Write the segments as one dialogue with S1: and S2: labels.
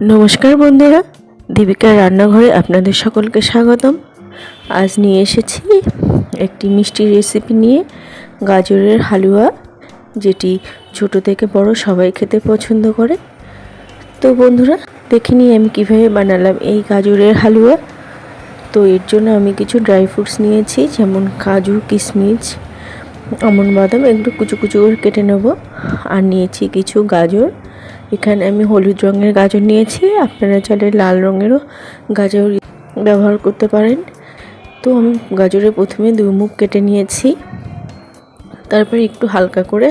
S1: নমস্কার বন্ধুরা, দীপিকার রান্নাঘরে আপনাদের সকলকে স্বাগতম। আজ নিয়ে এসেছি একটি মিষ্টি রেসিপি নিয়ে গাজরের হালুয়া, যেটি ছোট থেকে বড় সবাই খেতে পছন্দ করে। তো বন্ধুরা, দেখে নিই আমি কীভাবে বানালাম এই গাজরের হালুয়া। তো এর জন্য আমি কিছু ড্রাই ফ্রুটস নিয়েছি, যেমন কাজু, কিশমিশ, আমন বাদাম, এগুলো কুচু কুচু করে কেটে নেব। আর নিয়েছি কিছু গাজর। এখানে আমি হলুদ রঙের গাজর নিয়েছি। আপনারা চাইলে লাল রঙেরও গাজর ব্যবহার করতে পারেন। তো আমি গাজরের প্রথমে দুই মুখ কেটে নিয়েছি। তারপরে একটু হালকা করে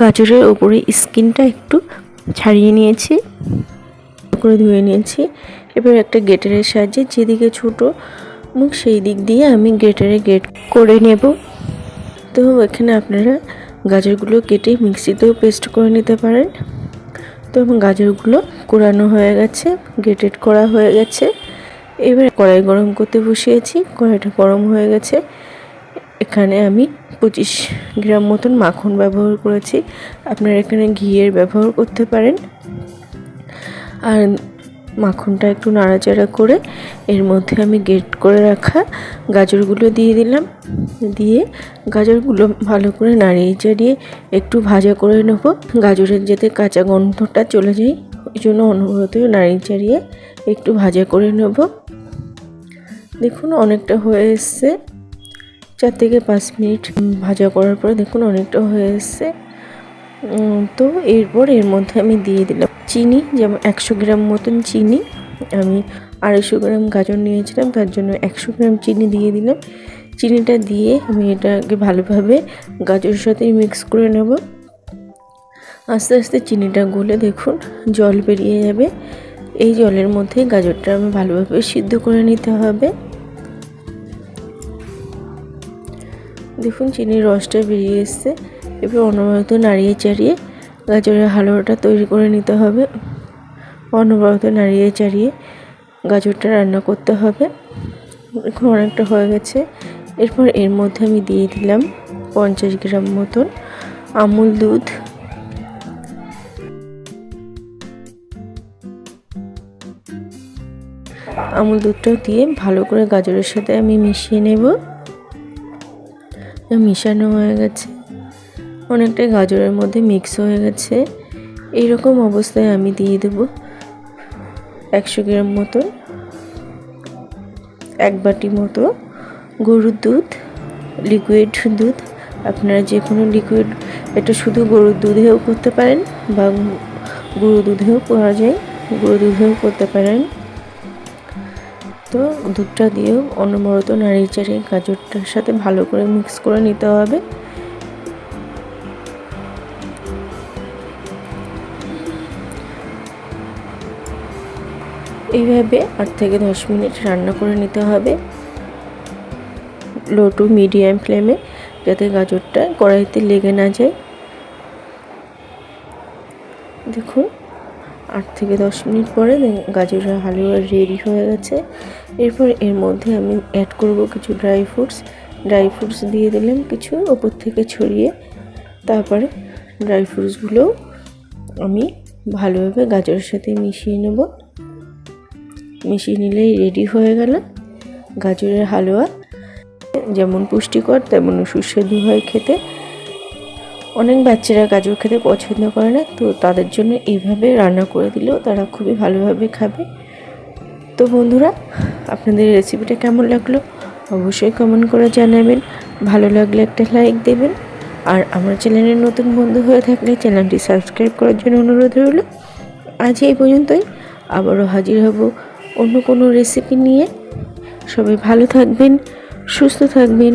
S1: গাজরের ওপরে স্কিনটা একটু ছাড়িয়ে নিয়েছি। করে ধুয়ে নিয়েছি। এবার একটা গেটারের সাহায্যে যেদিকে ছোটো মুখ, সেই দিক দিয়ে আমি গেটারে গেট করে নেব। তো এখানে আপনারা গাজরগুলো কেটে মিক্সিতেও পেস্ট করে নিতে পারেন। তো গাজরগুলো কোরানো হয়ে গেছে গ্রেটেড করা হয়ে গেছে। এবার কড়াই গরম করতে বসিয়েছি, কড়াইটা গরম হয়ে গেছে। এখানে আমি পঁচিশ গ্রাম মতন মাখন ব্যবহার করেছি। আপনারা এখানে ঘিয়ের ব্যবহার করতে পারেন। আর মাখনটা একটু নাড়াচাড়া করে এর মধ্যে আমি গেট করে রাখা গাজরগুলো দিয়ে দিলাম। দিয়ে গাজরগুলো ভালো করে নাড়িয়ে চাড়িয়ে একটু ভাজা করে নেব। গাজরের যাতে কাঁচা গন্ধটা চলে যায়, ওই জন্য অনবরত নাড়িয়ে চাড়িয়ে একটু ভাজা করে নেব। দেখুন অনেকটা হয়ে এসছে। চার থেকে পাঁচ মিনিট ভাজা করার পরে দেখুন অনেকটা হয়ে এসছে। তো এরপর এর মধ্যে আমি দিয়ে দিলাম চিনি, যেমন একশো গ্রাম মতন চিনি। আমি আড়াইশো গ্রাম গাজর নিয়েছিলাম, তার জন্য একশো গ্রাম চিনি দিয়ে দিলাম। চিনিটা দিয়ে আমি এটাকে ভালোভাবে গাজরের সাথে মিক্স করে নেব। আস্তে আস্তে চিনিটা গলে দেখুন, জল বেরিয়ে যাবে। এই জলের মধ্যে গাজরটা আমি ভালোভাবে সিদ্ধ করে নিতে হবে। দেখুন, চিনির রসটা বেরিয়ে এসছে। এবার অনবরত নাড়িয়ে চাড়িয়ে গাজরের হালুয়াটা তৈরি করে নিতে হবে। অনবরত নাড়িয়ে চাড়িয়ে গাজরটা রান্না করতে হবে। এখন অনেকটা হয়ে গেছে। এরপর এর মধ্যে আমি দিয়ে দিলাম পঞ্চাশ গ্রাম মতন আমুল দুধ। আমুল দুধটাও দিয়ে ভালো করে গাজরের সাথে আমি মিশিয়ে নেব। মিশানো হয়ে গেছে। অনেকটাই গাজরের মধ্যে মিক্স হয়ে গেছে। এইরকম অবস্থায় আমি দিয়ে দেব একশো গ্রাম মতো, এক বাটি মতো গরুর দুধ লিকুইড দুধ। আপনারা যে কোনো লিকুইড এটা শুধু গরুর দুধেও করতে পারেন বা গরু দুধেও করা যায় গরু দুধেও করতে পারেন। তো দুধটা দিয়েও অনবরত চাড়িয়ে গাজরটার সাথে ভালো করে মিক্স করে নিতে হবে। এইভাবে আট থেকে দশ মিনিট রান্না করে নিতে হবে। লো টু মিডিয়াম ফ্লেমে যাতে গাজরটা কড়াইতে লেগে না যায়। দেখুন, আট থেকে দশ মিনিট পরে গাজরের হালুয়া রেডি হয়ে গেছে। এরপর এর মধ্যে আমি অ্যাড করব কিছু ড্রাই ফ্রুটস ড্রাই ফ্রুটস দিয়ে দিলাম কিছু ওপর থেকে ছড়িয়ে। তারপরে ড্রাই ফ্রুটসগুলোও আমি ভালোভাবে গাজরের সাথে মিশিয়ে নেব। মিশিয়ে নিলেই রেডি হয়ে গেল গাজরের হালুয়া। যেমন পুষ্টিকর তেমন সুস্বাদু হয় খেতে। অনেক বাচ্চারা গাজর খেতে পছন্দ করে না, তো তাদের জন্য এইভাবে রান্না করে দিলেও তারা খুবই ভালোভাবে খাবে। তো বন্ধুরা, আপনাদের রেসিপিটা কেমন লাগল? অবশ্যই কমেন্ট করে জানাবেন। ভালো লাগলে একটা লাইক দেবেন। আর আমার চ্যানেলের নতুন বন্ধু হয়ে থাকলে চ্যানেলটি সাবস্ক্রাইব করার জন্য অনুরোধ রইল। আজ এই পর্যন্তই। আবারও হাজির হব অন্য কোনো রেসিপি নিয়ে সবাই ভালো থাকবেন সুস্থ থাকবেন।